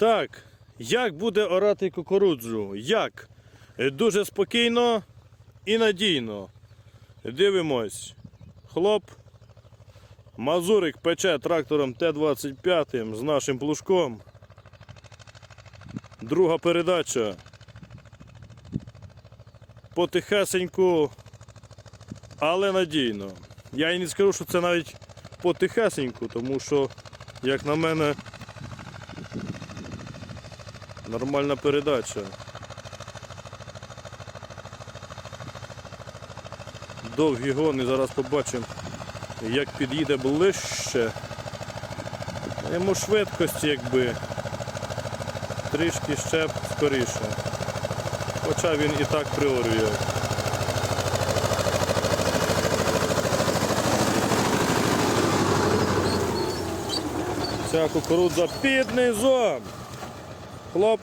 Так, як буде орати кукурудзу? Як? Е, Дуже спокійно і надійно. Дивимось. Хлоп. Мазурик пече трактором Т-25 з нашим плужком. Друга передача. Потихесеньку, але надійно. Я і не скажу, що це навіть потихесеньку, тому що, як на мене, нормальна передача. Довгі гони, зараз побачимо, як під'їде ближче. Йому швидкості якби трішки ще скоріше. Хоча він і так приорює. Ця кукурудза під низом. Хлоп.